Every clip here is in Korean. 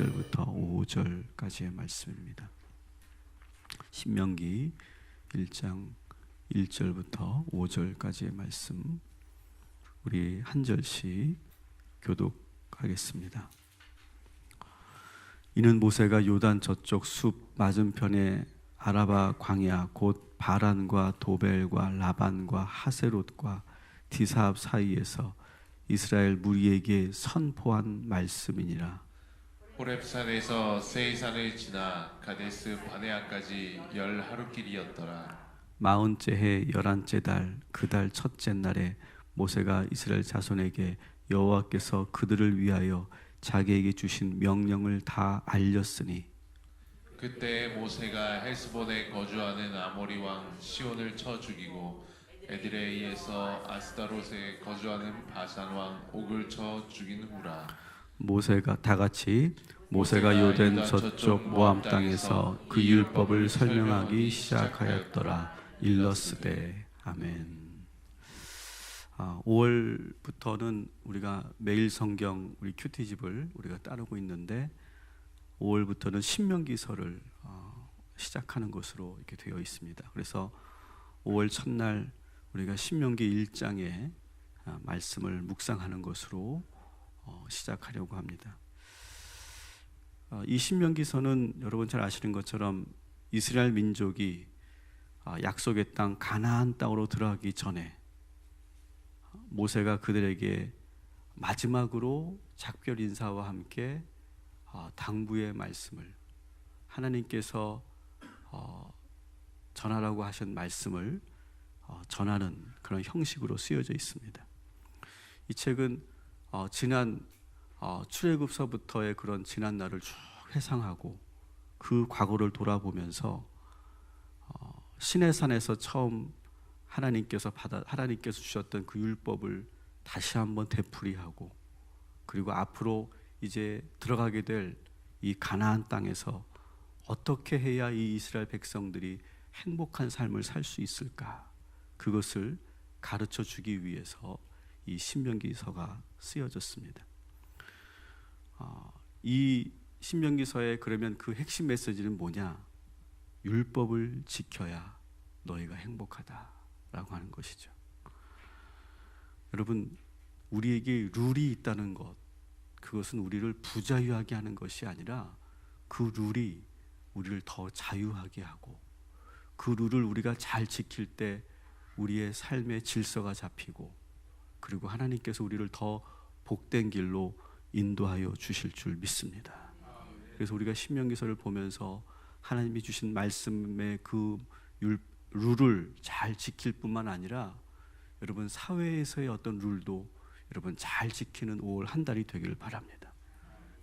1절부터 5절까지의 말씀입니다. 신명기 1장 1절부터 5절까지의 말씀 우리 한 절씩 교독하겠습니다. 이는 모세가 요단 저쪽 숲 맞은편에 아라바 광야 곧 바란과 도벨과 라반과 하세롯과 디사압 사이에서 이스라엘 무리에게 선포한 말씀이니라. 호렙산에서 세이산을 지나 가데스 바네아까지 열 하루 길이었더라. 마흔째 해 열한째 달 그 달 첫째 날에 모세가 이스라엘 자손에게 여호와께서 그들을 위하여 자기에게 주신 명령을 다 알렸으니 그때 모세가 헬스본에 거주하는 아모리 왕 시온을 쳐 죽이고 에드레이에서 아스타롯에 거주하는 바산 왕 옥을 쳐 죽인 후라. 모세가 다 같이 모세가 요된 저쪽 모함 땅에서 그 율법을 설명하기 시작하였더라 일러스되 아멘. 아, 5월부터는 우리가 매일 성경 우리 큐티 집을 우리가 따르고 있는데 5월부터는 신명기서를 어, 시작하는 것으로 이렇게 되어 있습니다. 그래서 5월 첫날 우리가 신명기 1장의 아, 말씀을 묵상하는 것으로 어, 시작하려고 합니다. 어, 이 신명기서는 여러분 잘 아시는 것처럼 이스라엘 민족이 아, 약속의 땅 가나안 땅으로 들어가기 전에 모세가 그들에게 마지막으로 작별 인사와 함께 어, 당부의 말씀을 하나님께서 어, 전하라고 하신 말씀을 어, 전하는 그런 형식으로 쓰여져 있습니다. 이 책은 어, 지난 어, 출애굽서부터의 그런 지난 날을 쭉 회상하고 그 과거를 돌아보면서 어, 시내산에서 처음 하나님께서 받아 하나님께서 주셨던 그 율법을 다시 한번 되풀이하고 그리고 앞으로 이제 들어가게 될 이 가나안 땅에서 어떻게 해야 이 이스라엘 백성들이 행복한 삶을 살 수 있을까? 그것을 가르쳐 주기 위해서 이 신명기서가 쓰여졌습니다. 어, 이 신명기서의 그러면 그 핵심 메시지는 뭐냐? 율법을 지켜야 너희가 행복하다라고 하는 것이죠. 여러분 우리에게 룰이 있다는 것 그것은 우리를 부자유하게 하는 것이 아니라 그 룰이 우리를 더 자유하게 하고 그 룰을 우리가 잘 지킬 때 우리의 삶의 질서가 잡히고 그리고 하나님께서 우리를 더 복된 길로 인도하여 주실 줄 믿습니다. 그래서 우리가 신명기서를 보면서 하나님이 주신 말씀의 그 율, 룰을 잘 지킬 뿐만 아니라 여러분 사회에서의 어떤 룰도 여러분 잘 지키는 5월 한 달이 되기를 바랍니다.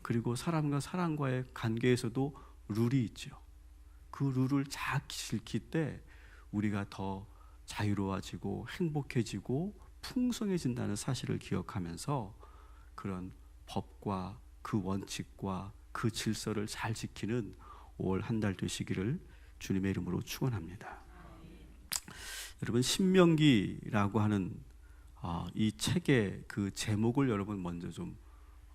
그리고 사람과 사람과의 관계에서도 룰이 있죠. 그 룰을 잘 지킬 때 우리가 더 자유로워지고 행복해지고 풍성해진다는 사실을 기억하면서 그런 법과 그 원칙과 그 질서를 잘 지키는 5월 한 달 되시기를 주님의 이름으로 축원합니다. 여러분 신명기라고 하는 어, 이 책의 그 제목을 여러분 먼저 좀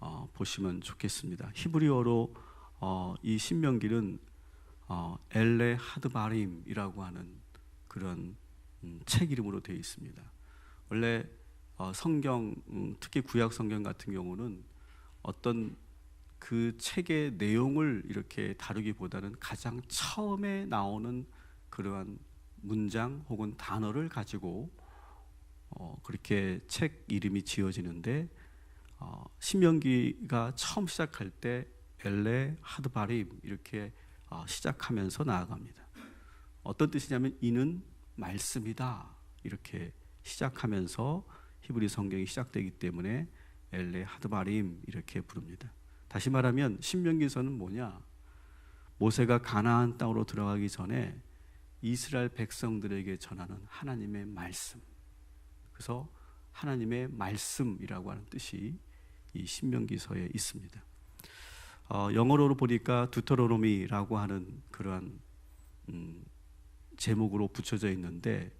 어, 보시면 좋겠습니다. 히브리어로 어, 이 신명기는 어, 엘레 하드바림이라고 하는 그런 음, 책 이름으로 되어 있습니다. 원래 어, 성경 음, 특히 구약 성경 같은 경우는 어떤 그 책의 내용을 이렇게 다루기보다는 가장 처음에 나오는 그러한 문장 혹은 단어를 가지고 어, 그렇게 책 이름이 지어지는데 어, 신명기가 처음 시작할 때 엘레 하드바림 이렇게 어, 시작하면서 나아갑니다. 어떤 뜻이냐면 이는 말씀이다 이렇게 시작하면서 히브리 성경이 시작되기 때문에 엘레 하드바림 이렇게 부릅니다. 다시 말하면 신명기서는 뭐냐? 모세가 가나안 땅으로 들어가기 전에 이스라엘 백성들에게 전하는 하나님의 말씀. 그래서 하나님의 말씀이라고 하는 뜻이 이 신명기서에 있습니다. 어, 영어로 보니까 두터로노미라고 하는 그러한 음, 제목으로 붙여져 있는데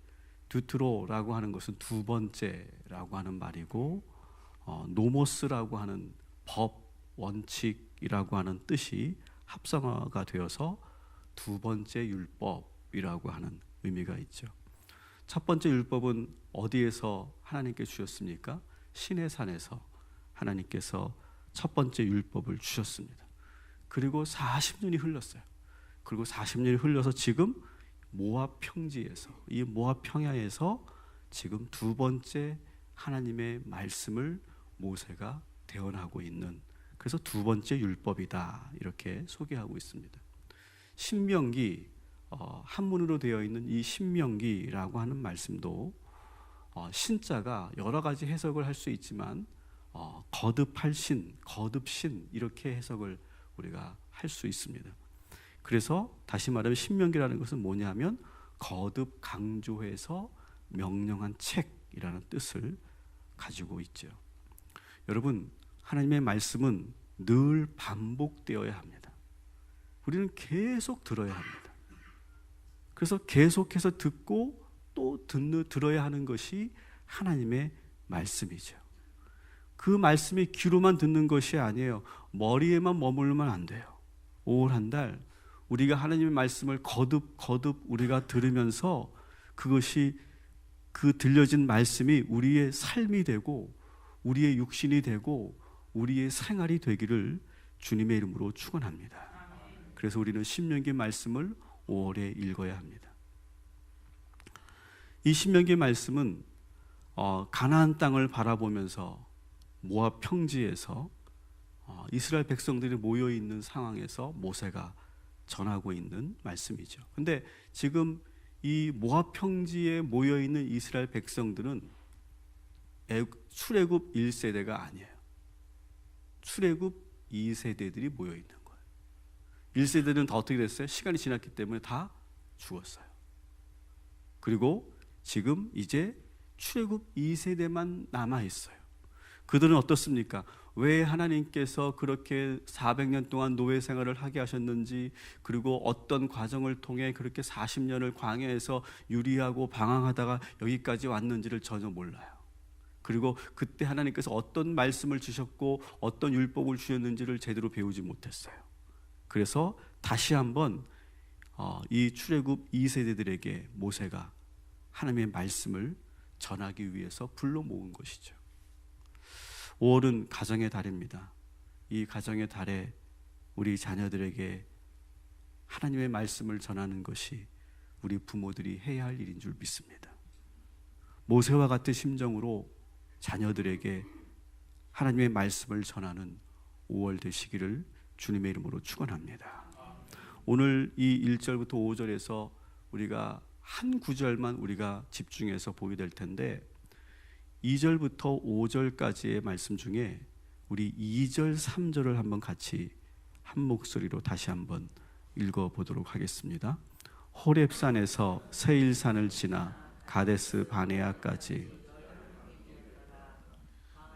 두트로라고 하는 것은 두 번째라고 하는 말이고 어, 노모스라고 하는 법 원칙 율법이라고 하는 뜻이 합성어가 되어서 두 번째 율법이라고 하는 의미가 있죠. 첫 번째 율법은 어디에서 하나님께 주셨습니까? 신의 산에서 하나님께서 첫 번째 율법을 주셨습니다. 그리고 40년이 흘렀어요. 그리고 40년이 흘러서 지금 모압 평지에서 이 모압 평야에서 지금 두 번째 하나님의 말씀을 모세가 대언하고 있는 그래서 두 번째 율법이다 이렇게 소개하고 있습니다. 신명기 어, 한문으로 되어 있는 이 신명기라고 하는 말씀도 어, 신자가 여러 가지 해석을 할 수 있지만 어, 거듭할 신, 거듭신 이렇게 해석을 우리가 할 수 있습니다. 그래서 다시 말하면 신명기라는 것은 뭐냐면 거듭 강조해서 명령한 책이라는 뜻을 가지고 있죠. 여러분, 하나님의 말씀은 늘 반복되어야 합니다. 우리는 계속 들어야 합니다. 그래서 계속해서 듣고 또 듣는, 들어야 하는 것이 하나님의 말씀이죠. 그 말씀이 귀로만 듣는 것이 아니에요. 머리에만 머물면 안 돼요. 5월 한 달 우리가 하나님의 말씀을 거듭 거듭 우리가 들으면서 그것이 그 들려진 말씀이 우리의 삶이 되고 우리의 육신이 되고 우리의 생활이 되기를 주님의 이름으로 축원합니다. 그래서 우리는 신명기 말씀을 5월에 읽어야 합니다. 이 신명기 말씀은 어, 가나안 땅을 바라보면서 모압 평지에서 어, 이스라엘 백성들이 모여 있는 상황에서 모세가 전하고 있는 말씀이죠. 근데 지금 이 모압 평지에 모여 있는 이스라엘 백성들은 출애굽 1세대가 아니에요. 출애굽 2세대들이 모여 있는 거예요. 1세대는 다 어떻게 됐어요? 시간이 지났기 때문에 다 죽었어요. 그리고 지금 이제 출애굽 2세대만 남아 있어요. 그들은 어떻습니까? 왜 하나님께서 그렇게 400년 동안 노예 생활을 하게 하셨는지 그리고 어떤 과정을 통해 그렇게 40년을 광야에서 유리하고 방황하다가 여기까지 왔는지를 전혀 몰라요. 그리고 그때 하나님께서 어떤 말씀을 주셨고 어떤 율법을 주셨는지를 제대로 배우지 못했어요. 그래서 다시 한번 어, 이 출애굽 2세대들에게 모세가 하나님의 말씀을 전하기 위해서 불러 모은 것이죠. 5월은 가정의 달입니다. 이 가정의 달에 우리 자녀들에게 하나님의 말씀을 전하는 것이 우리 부모들이 해야 할 일인 줄 믿습니다. 모세와 같은 심정으로 자녀들에게 하나님의 말씀을 전하는 5월 되시기를 주님의 이름으로 축원합니다. 오늘 이 1절부터 5절에서 우리가 한 구절만 우리가 집중해서 보게 될 텐데 2절부터 5절까지의 말씀 중에 우리 2절, 3절을 한번 같이 한 목소리로 다시 한번 읽어 보도록 하겠습니다. 호렙산에서 세일산을 지나 가데스 바네아까지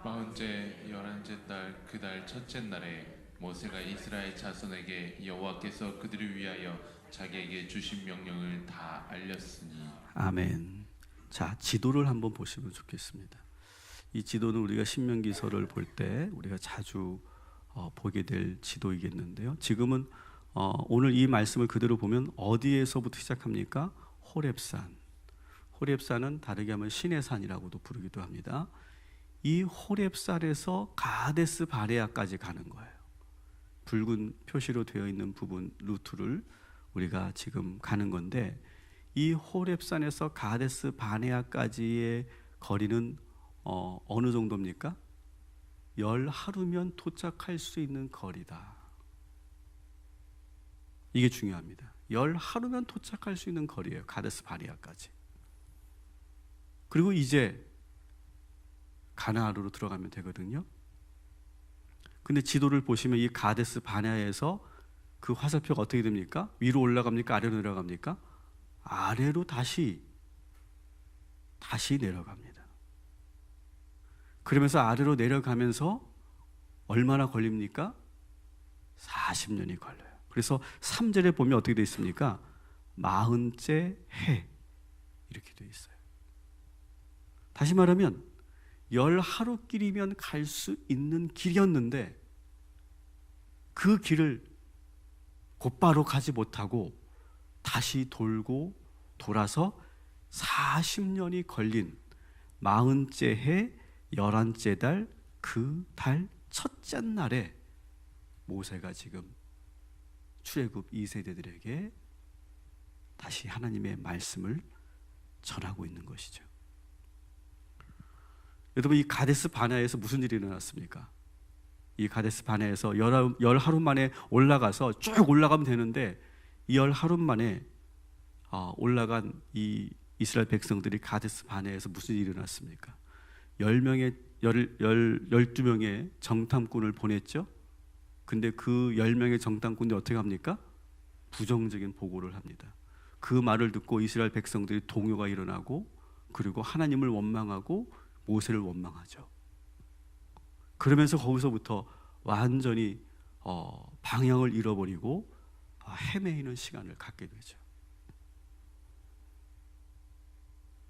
마흔째 열한째 달 그 달 첫째 날에 모세가 이스라엘 자손에게 여호와께서 그들을 위하여 자기에게 주신 명령을 다 알렸으니 아멘. 자, 지도를 한번 보시면 좋겠습니다. 이 지도는 우리가 신명기서를 볼 때 우리가 자주 어, 보게 될 지도이겠는데요. 지금은 어, 오늘 이 말씀을 그대로 보면 어디에서부터 시작합니까? 호렙산. 호렙산은 다르게 하면 신의 산이라고도 부르기도 합니다. 이 호렙산에서 가데스 바레아까지 가는 거예요. 붉은 표시로 되어 있는 부분 루트를 우리가 지금 가는 건데 이 호렙산에서 가데스 바네아까지의 거리는 어, 어느 정도입니까? 열 하루면 도착할 수 있는 거리다. 이게 중요합니다. 열 하루면 도착할 수 있는 거리예요. 가데스 바리아까지. 그리고 이제 가나안으로 들어가면 되거든요. 근데 지도를 보시면 이 가데스 바냐에서 그 화살표가 어떻게 됩니까? 위로 올라갑니까? 아래로 내려갑니까? 아래로 다시 다시 내려갑니다. 그러면서 아래로 내려가면서 얼마나 걸립니까? 40년이 걸려요. 그래서 3절에 보면 어떻게 되어 있습니까? 마흔째 해 이렇게 되어 있어요. 다시 말하면 열 하루 길이면 갈 수 있는 길이었는데 그 길을 곧바로 가지 못하고 다시 돌고 돌아서 40년이 걸린 마흔째 해 열한째 달 그 달 첫째 날에 모세가 지금 출애굽 2세대들에게 다시 하나님의 말씀을 전하고 있는 것이죠. 여러분 이 가데스 바나에서 무슨 일이 일어났습니까? 이 가데스 바나에서 열, 열 하루 만에 올라가서 쭉 올라가면 되는데 열 하루 만에 어, 올라간 이 이스라엘 백성들이 가데스 바나에서 무슨 일이 일어났습니까? 열 명의 열, 열, 열두 명의 정탐꾼을 보냈죠. 근데 그 열 명의 정탐꾼이 어떻게 합니까? 부정적인 보고를 합니다. 그 말을 듣고 이스라엘 백성들이 동요가 일어나고 그리고 하나님을 원망하고 모세를 원망하죠. 그러면서 거기서부터 완전히 어, 방향을 잃어버리고 어, 헤매이는 시간을 갖게 되죠.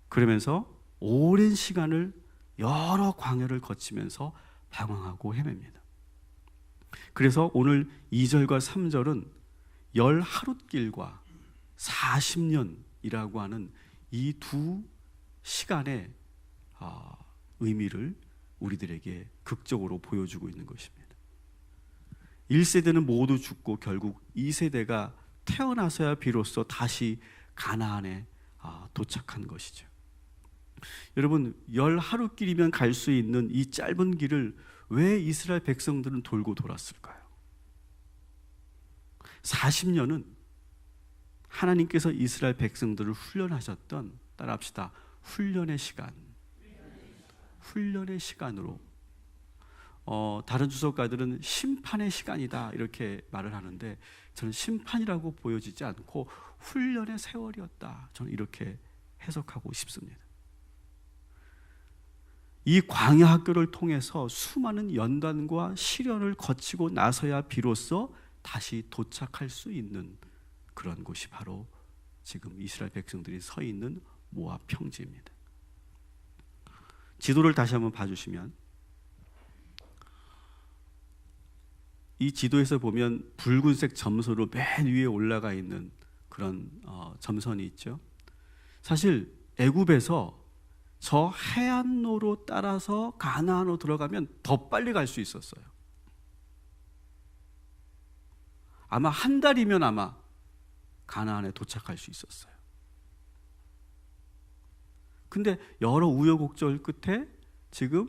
그러면서 오랜 시간을 여러 광야를 거치면서 방황하고 헤맵니다. 그래서 오늘 2절과 3절은 열 하룻길과 40년이라고 하는 이 두 시간의 아, 의미를 우리들에게 극적으로 보여주고 있는 것입니다. 1세대는 모두 죽고 결국 2세대가 태어나서야 비로소 다시 가나안에 아, 도착한 것이죠. 여러분, 열 하루길이면 갈 수 있는 이 짧은 길을 왜 이스라엘 백성들은 돌고 돌았을까요? 40년은 하나님께서 이스라엘 백성들을 훈련하셨던 따라합시다. 훈련의 시간. 훈련의 시간으로 어, 다른 주석가들은 심판의 시간이다 이렇게 말을 하는데 저는 심판이라고 보여지지 않고 훈련의 세월이었다. 저는 이렇게 해석하고 싶습니다. 이 광야 학교를 통해서 수많은 연단과 시련을 거치고 나서야 비로소 다시 도착할 수 있는 그런 곳이 바로 지금 이스라엘 백성들이 서 있는 모압 평지입니다. 지도를 다시 한번 봐주시면 이 지도에서 보면 붉은색 점소로 맨 위에 올라가 있는 그런 어, 점선이 있죠. 사실 애굽에서 저 해안로로 따라서 가나안으로 들어가면 더 빨리 갈 수 있었어요. 아마 한 달이면 아마 가나안에 도착할 수 있었어요. 근데 여러 우여곡절 끝에 지금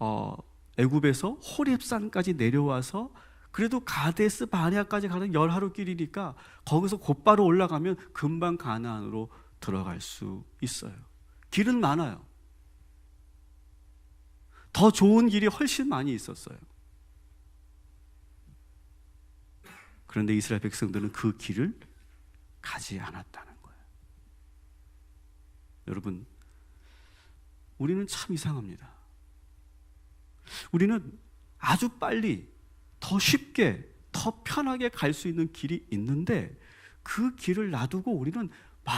어, 애굽에서 호렙산까지 내려와서 그래도 가데스 바네아까지 가는 열 하루 길이니까 거기서 곧바로 올라가면 금방 가나안으로 들어갈 수 있어요. 길은 많아요. 더 좋은 길이 훨씬 많이 있었어요. 그런데 이스라엘 백성들은 그 길을 가지 않았다는 거예요. 여러분, 우리는 참 이상합니다. 우리는 아주 빨리, 더 쉽게, 더 편하게 갈 수 있는 길이 있는데 그 길을 놔두고 우리는 막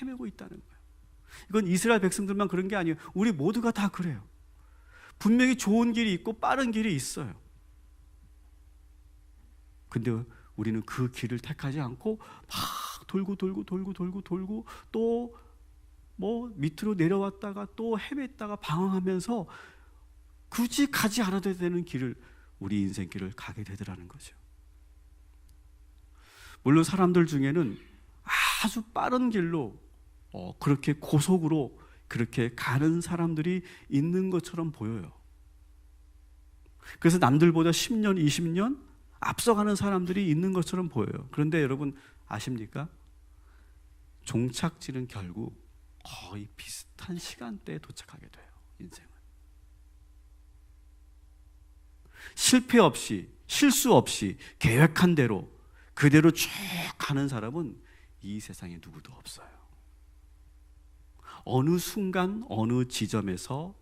헤매고 있다는 거예요. 이건 이스라엘 백성들만 그런 게 아니에요. 우리 모두가 다 그래요. 분명히 좋은 길이 있고 빠른 길이 있어요. 근데 우리는 그 길을 택하지 않고 막 돌고 돌고 돌고 돌고 돌고 또 뭐 밑으로 내려왔다가 또 헤맸다가 방황하면서 굳이 가지 않아도 되는 길을 우리 인생길을 가게 되더라는 거죠. 물론 사람들 중에는 아주 빠른 길로 어, 그렇게 고속으로 그렇게 가는 사람들이 있는 것처럼 보여요. 그래서 남들보다 10년, 20년 앞서가는 사람들이 있는 것처럼 보여요. 그런데 여러분 아십니까? 종착지는 결국 거의 비슷한 시간대에 도착하게 돼요. 인생은. 실패 없이, 실수 없이 계획한 대로 그대로 쭉 가는 사람은 이 세상에 누구도 없어요. 어느 순간, 어느 지점에서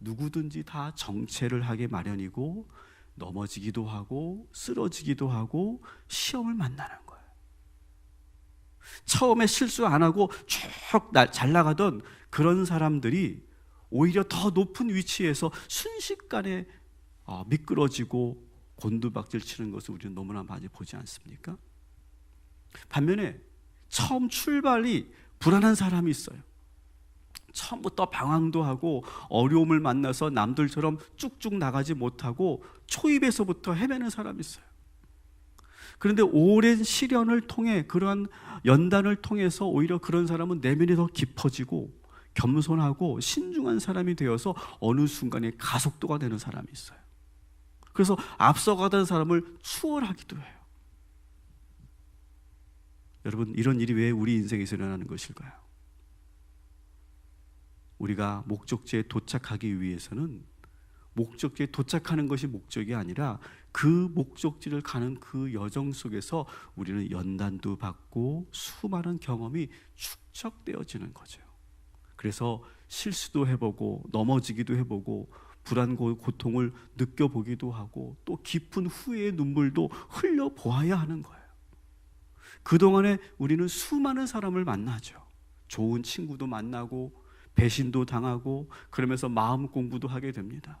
누구든지 다 정체를 하게 마련이고 넘어지기도 하고 쓰러지기도 하고 시험을 만나는 거예요. 처음에 실수 안 하고 쭉 잘 나가던 그런 사람들이 오히려 더 높은 위치에서 순식간에 어, 미끄러지고 곤두박질 치는 것을 우리는 너무나 많이 보지 않습니까? 반면에 처음 출발이 불안한 사람이 있어요. 처음부터 방황도 하고 어려움을 만나서 남들처럼 쭉쭉 나가지 못하고 초입에서부터 헤매는 사람이 있어요. 그런데 오랜 시련을 통해 그러한 연단을 통해서 오히려 그런 사람은 내면이 더 깊어지고 겸손하고 신중한 사람이 되어서 어느 순간에 가속도가 되는 사람이 있어요. 그래서 앞서가던 사람을 추월하기도 해요. 여러분, 이런 일이 왜 우리 인생에서 일어나는 것일까요? 우리가 목적지에 도착하기 위해서는 목적지에 도착하는 것이 목적이 아니라 그 목적지를 가는 그 여정 속에서 우리는 연단도 받고 수많은 경험이 축적되어지는 거죠. 그래서 실수도 해보고 넘어지기도 해보고 불안과 고통을 느껴보기도 하고 또 깊은 후회의 눈물도 흘려보아야 하는 거예요. 그동안에 우리는 수많은 사람을 만나죠. 좋은 친구도 만나고 배신도 당하고 그러면서 마음 공부도 하게 됩니다.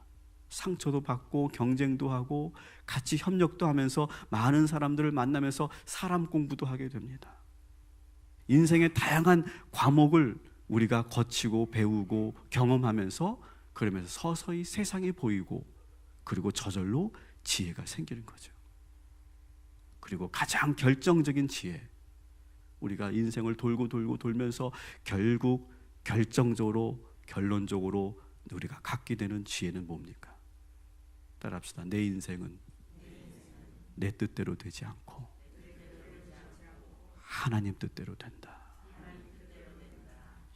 상처도 받고 경쟁도 하고 같이 협력도 하면서 많은 사람들을 만나면서 사람 공부도 하게 됩니다. 인생의 다양한 과목을 우리가 거치고 배우고 경험하면서 그러면서 서서히 세상이 보이고 그리고 저절로 지혜가 생기는 거죠. 그리고 가장 결정적인 지혜. 우리가 인생을 돌고 돌고 돌면서 결국 결정적으로 결론적으로 우리가 갖게 되는 지혜는 뭡니까? 따라합시다. 내 인생은 내 뜻대로 되지 않고 하나님 뜻대로 된다.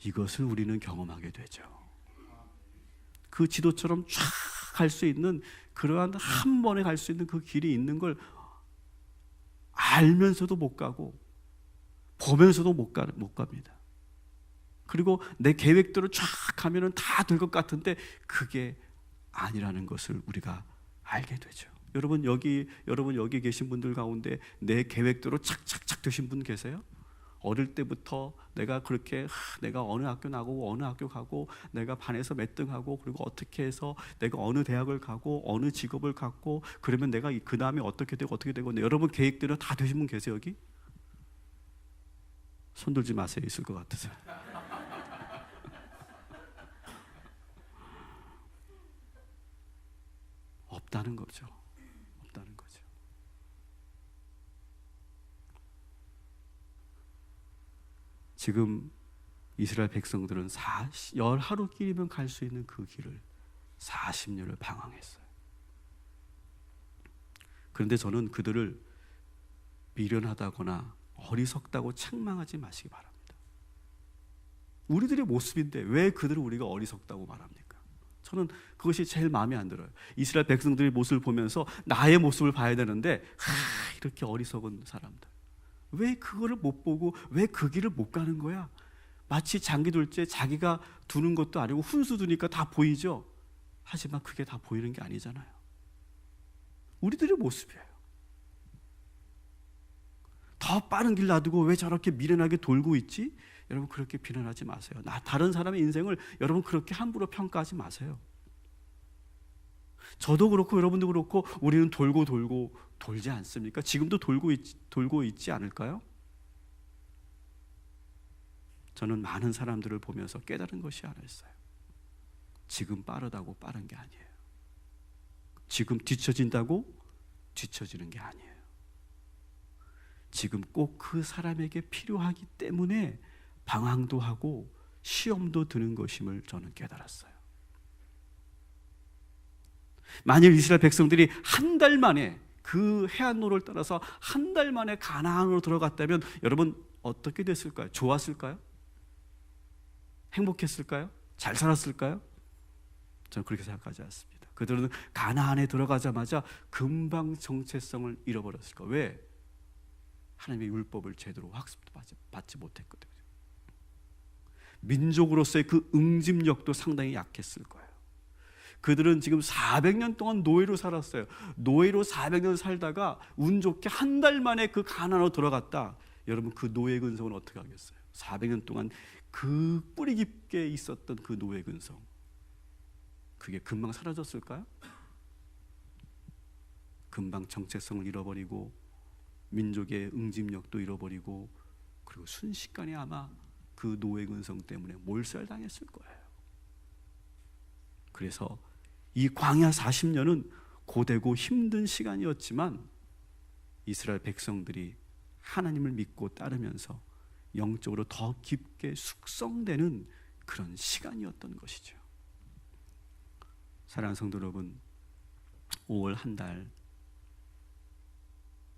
이것을 우리는 경험하게 되죠. 그 지도처럼 쫙 갈 수 있는 그러한 한 번에 갈 수 있는 그 길이 있는 걸 알면서도 못 가고 보면서도 못, 가, 못 갑니다. 그리고 내 계획대로 쫙 가면은 다 될 것 같은데 그게 아니라는 것을 우리가 알게 되죠. 여러분 여기 여러분 여기 계신 분들 가운데 내 계획대로 착착착 되신 분 계세요? 어릴 때부터 내가 그렇게 하, 내가 어느 학교 나고 어느 학교 가고 내가 반에서 몇 등 하고 그리고 어떻게 해서 내가 어느 대학을 가고 어느 직업을 갖고 그러면 내가 그 다음에 어떻게 되고 어떻게 되고 여러분 계획대로 다 되신 분 계세요 여기? 손 들지 마세요 있을 것 같아서. 없다는 거죠. 없다는 거죠. 지금 이스라엘 백성들은 40, 열 하루길이면 갈 수 있는 그 길을 40년을 방황했어요. 그런데 저는 그들을 미련하다거나 어리석다고 책망하지 마시기 바랍니다. 우리들의 모습인데 왜 그들을 우리가 어리석다고 말합니까? 저는 그것이 제일 마음에 안 들어요. 이스라엘 백성들의 모습을 보면서 나의 모습을 봐야 되는데 하, 이렇게 어리석은 사람들. 왜 그거를 못 보고 왜 그 길을 못 가는 거야? 마치 장기 둘째 자기가 두는 것도 아니고 훈수 두니까 다 보이죠. 하지만 그게 다 보이는 게 아니잖아요. 우리들의 모습이에요. 더 빠른 길 놔두고 왜 저렇게 미련하게 돌고 있지? 여러분 그렇게 비난하지 마세요. 나 다른 사람의 인생을 여러분 그렇게 함부로 평가하지 마세요. 저도 그렇고 여러분도 그렇고 우리는 돌고 돌고 돌지 않습니까? 지금도 돌고 있, 돌고 있지 않을까요? 저는 많은 사람들을 보면서 깨달은 것이 하나 있어요. 지금 빠르다고 빠른 게 아니에요. 지금 뒤처진다고 뒤처지는 게 아니에요. 지금 꼭 그 사람에게 필요하기 때문에 방황도 하고 시험도 드는 것임을 저는 깨달았어요. 만일 이스라엘 백성들이 한 달 만에 그 해안로를 따라서 한 달 만에 가나안으로 들어갔다면 여러분 어떻게 됐을까요? 좋았을까요? 행복했을까요? 잘 살았을까요? 저는 그렇게 생각하지 않습니다. 그들은 가나안에 들어가자마자 금방 정체성을 잃어버렸을 거예요. 왜? 하나님의 율법을 제대로 학습도 받지 못했거든요. 민족으로서의 그 응집력도 상당히 약했을 거예요. 그들은 지금 400년 동안 노예로 살았어요. 노예로 400년 살다가 운 좋게 한 달 만에 그 가난으로 들어갔다. 여러분 그 노예 근성은 어떻게 하겠어요? 400년 동안 그 뿌리 깊게 있었던 그 노예 근성 그게 금방 사라졌을까요? 금방 정체성을 잃어버리고 민족의 응집력도 잃어버리고 그리고 순식간에 아마 그 노예 근성 때문에 몰살당했을 거예요. 그래서 이 광야 40년은 고되고 힘든 시간이었지만 이스라엘 백성들이 하나님을 믿고 따르면서 영적으로 더 깊게 숙성되는 그런 시간이었던 것이죠. 사랑하는 성도 여러분, 5월 한 달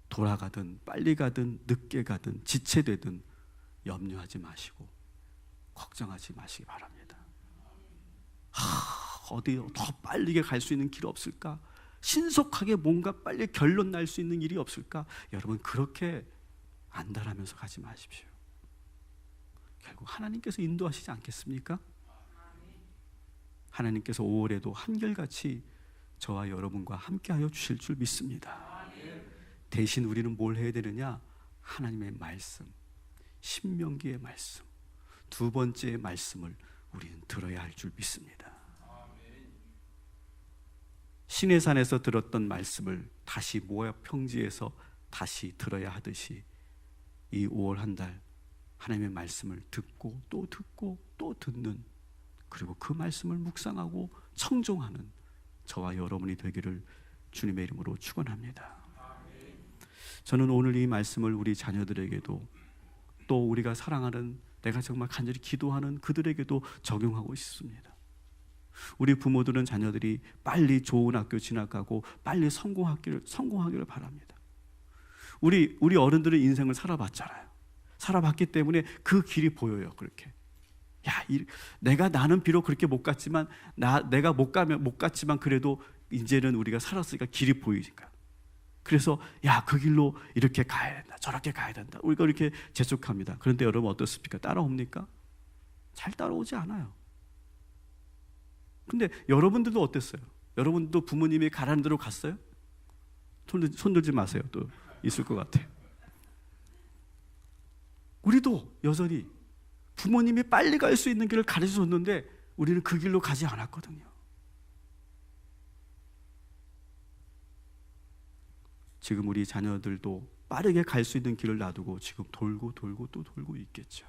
돌아가든 빨리 가든 늦게 가든 지체되든 염려하지 마시고 걱정하지 마시기 바랍니다. 하, 어디 더 빨리 갈수 있는 길 없을까? 신속하게 뭔가 빨리 결론 날 수 있는 일이 없을까? 여러분 그렇게 안달하면서 가지 마십시오. 결국 하나님께서 인도하시지 않겠습니까? 하나님께서 5월에도 한결같이 저와 여러분과 함께하여 주실 줄 믿습니다. 대신 우리는 뭘 해야 되느냐? 하나님의 말씀, 신명기의 말씀, 두 번째의 말씀을 우리는 들어야 할 줄 믿습니다. 신의 산에서 들었던 말씀을 다시 모압 평지에서 다시 들어야 하듯이 이 5월 한 달 하나님의 말씀을 듣고 또 듣고 또 듣는 그리고 그 말씀을 묵상하고 청종하는 저와 여러분이 되기를 주님의 이름으로 축원합니다. 저는 오늘 이 말씀을 우리 자녀들에게도 또 우리가 사랑하는 내가 정말 간절히 기도하는 그들에게도 적용하고 있습니다. 우리 부모들은 자녀들이 빨리 좋은 학교 진학하고 빨리 성공하기를 성공하기를 바랍니다. 우리 우리 어른들은 인생을 살아봤잖아요. 살아봤기 때문에 그 길이 보여요. 그렇게. 야, 이, 내가 나는 비록 그렇게 못 갔지만 나 내가 못 가면 못 갔지만 그래도 이제는 우리가 살았으니까 길이 보이니까. 그래서 야, 그 길로 이렇게 가야 된다. 저렇게 가야 된다. 우리가 이렇게 재촉합니다. 그런데 여러분 어떻습니까? 따라옵니까? 잘 따라오지 않아요. 근데 여러분들도 어땠어요? 여러분도 부모님이 가라는 대로 갔어요? 손, 손 들지 마세요. 또 있을 것 같아요. 우리도 여전히 부모님이 빨리 갈 수 있는 길을 가르쳐 줬는데 우리는 그 길로 가지 않았거든요. 지금 우리 자녀들도 빠르게 갈 수 있는 길을 놔두고 지금 돌고 돌고 또 돌고 있겠죠.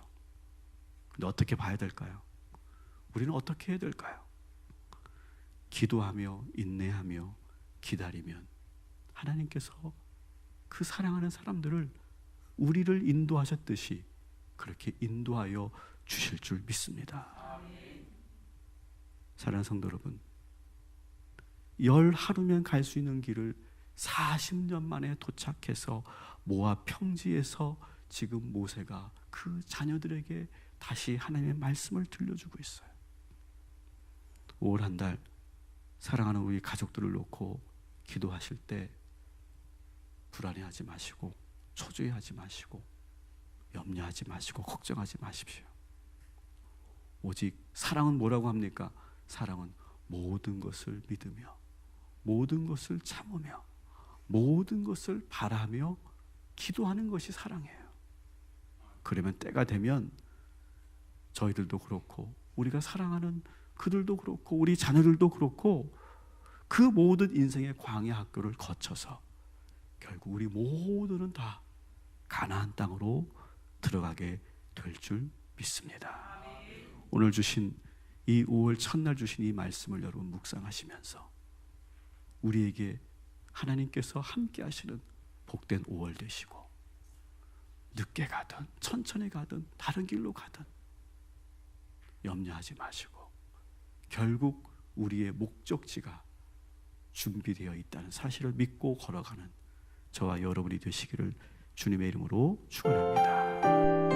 근데 어떻게 봐야 될까요? 우리는 어떻게 해야 될까요? 기도하며 인내하며 기다리면 하나님께서 그 사랑하는 사람들을 우리를 인도하셨듯이 그렇게 인도하여 주실 줄 믿습니다. 사랑하는 성도 여러분, 열 하루면 갈 수 있는 길을 40년 만에 도착해서 모압 평지에서 지금 모세가 그 자녀들에게 다시 하나님의 말씀을 들려주고 있어요. 5월 한 달 사랑하는 우리 가족들을 놓고 기도하실 때 불안해하지 마시고 초조해하지 마시고 염려하지 마시고 걱정하지 마십시오. 오직 사랑은 뭐라고 합니까? 사랑은 모든 것을 믿으며 모든 것을 참으며 모든 것을 바라며 기도하는 것이 사랑이에요. 그러면 때가 되면 저희들도 그렇고 우리가 사랑하는 그들도 그렇고 우리 자녀들도 그렇고 그 모든 인생의 광야 학교를 거쳐서 결국 우리 모두는 다 가나안 땅으로 들어가게 될 줄 믿습니다. 오늘 주신 이 5월 첫날 주신 이 말씀을 여러분 묵상하시면서 우리에게 하나님께서 함께 하시는 복된 5월 되시고 늦게 가든 천천히 가든 다른 길로 가든 염려하지 마시고 결국 우리의 목적지가 준비되어 있다는 사실을 믿고 걸어가는 저와 여러분이 되시기를 주님의 이름으로 축원합니다.